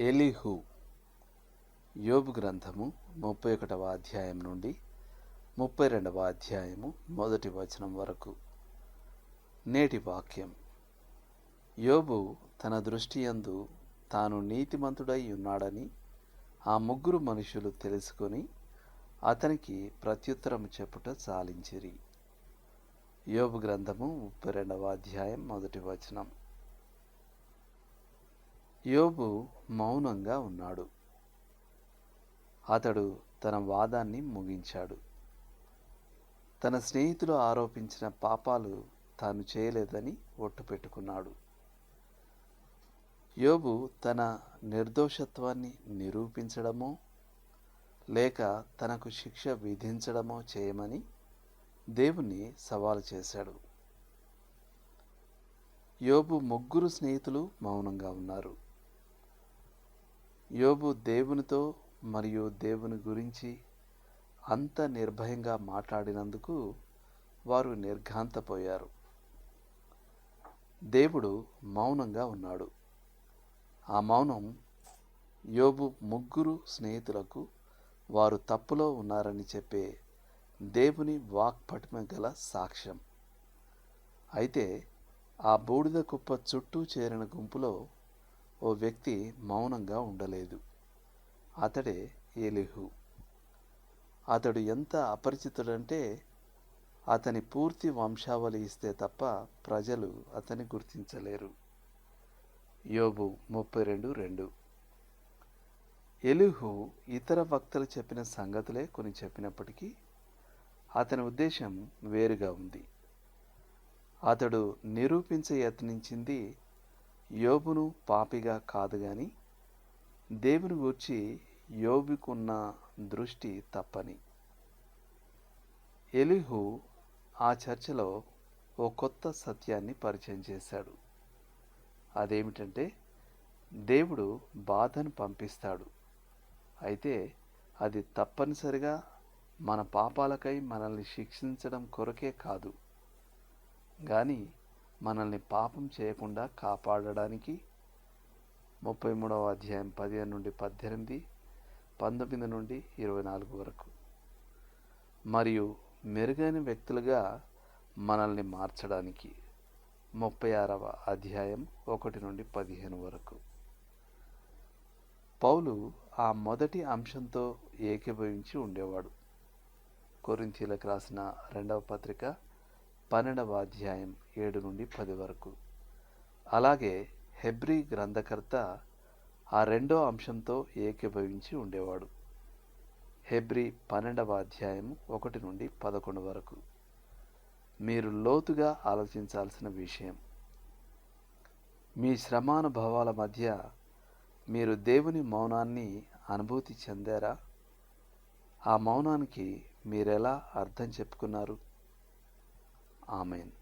ఎలిహు. యోబు గ్రంథము ముప్పై ఒకటవ అధ్యాయం నుండి ముప్పై రెండవ అధ్యాయము మొదటి వచనం వరకు. నేటి వాక్యం. యోబు తన దృష్టి యందు తాను నీతిమంతుడై ఉన్నాడని ఆ ముగ్గురు మనుషులు తెలుసుకొని అతనికి ప్రత్యుత్తరం చెప్పుట చాలించిరి. యోబు గ్రంథము ముప్పై రెండవ అధ్యాయం మొదటి వచనం. యోబు మౌనంగా ఉన్నాడు. అతడు తన వాదాన్ని ముగించాడు. తన స్నేహితులు ఆరోపించిన పాపాలు తాను చేయలేదని ఒట్టు పెట్టుకున్నాడు. యోబు తన నిర్దోషత్వాన్ని నిరూపించడమో లేక తనకు శిక్ష విధించడమో చేయమని దేవుణ్ణి సవాలు చేశాడు. యోబు ముగ్గురు స్నేహితులు మౌనంగా ఉన్నారు. యోబు దేవునితో మరియు దేవుని గురించి అంత నిర్భయంగా మాట్లాడినందుకు వారు నిర్ఘాంతపోయారు. దేవుడు మౌనంగా ఉన్నాడు. ఆ మౌనం యోబు ముగ్గురు స్నేహితులకు వారు తప్పులో ఉన్నారని చెప్పే దేవుని వాక్పటిమ గల సాక్ష్యం. అయితే ఆ బూడిద కుప్ప చుట్టూ చేరిన గుంపులో ఓ వ్యక్తి మౌనంగా ఉండలేదు. అతడే ఏలిహు. అతడు ఎంత అపరిచితుడంటే అతని పూర్తి వంశావళి ఇస్తే తప్ప ప్రజలు అతని గుర్తించలేరు. యోబు ముప్పై రెండు రెండు. ఎలుహు ఇతర వక్తలు చెప్పిన సంగతులే కొన్ని చెప్పినప్పటికీ అతని ఉద్దేశం వేరుగా ఉంది. అతడు నిరూపించ యత్నించింది యోబును పాపిగా కాదు గాని దేవుని గూర్చి యోబుకున్న దృష్టి తప్పని. ఎలిహు ఆ చర్చలో ఓ కొత్త సత్యాన్ని పరిచయం చేశాడు. అదేమిటంటే దేవుడు బాధను పంపిస్తాడు. అయితే అది తప్పనిసరిగా మన పాపాలకై మనల్ని శిక్షించడం కొరకే కాదు. కానీ మనల్ని పాపం చేయకుండా కాపాడడానికి ముప్పై మూడవ అధ్యాయం పదిహేను నుండి పద్దెనిమిది పంతొమ్మిది నుండి ఇరవై నాలుగు వరకు. మరియు మెరుగైన వ్యక్తులుగా మనల్ని మార్చడానికి ముప్పై ఆరవ అధ్యాయం ఒకటి నుండి పదిహేను వరకు. పౌలు ఆ మొదటి అంశంతో ఏకీభవించి ఉండేవాడు. కొరింతీలకు రాసిన రెండవ పత్రిక పన్నెండవ అధ్యాయం ఏడు నుండి పది వరకు. అలాగే హెబ్రి గ్రంథకర్త ఆ రెండో అంశంతో ఏకీభవించి ఉండేవాడు. హెబ్రి పన్నెండవ అధ్యాయం ఒకటి నుండి పదకొండు వరకు. మీరు లోతుగా ఆలోచించాల్సిన విషయం. మీ శ్రమానుభవాల మధ్య మీరు దేవుని మౌనాన్ని అనుభూతి చెందారా? ఆ మౌనానికి మీరెలా అర్థం చెప్పుకున్నారు? Amen.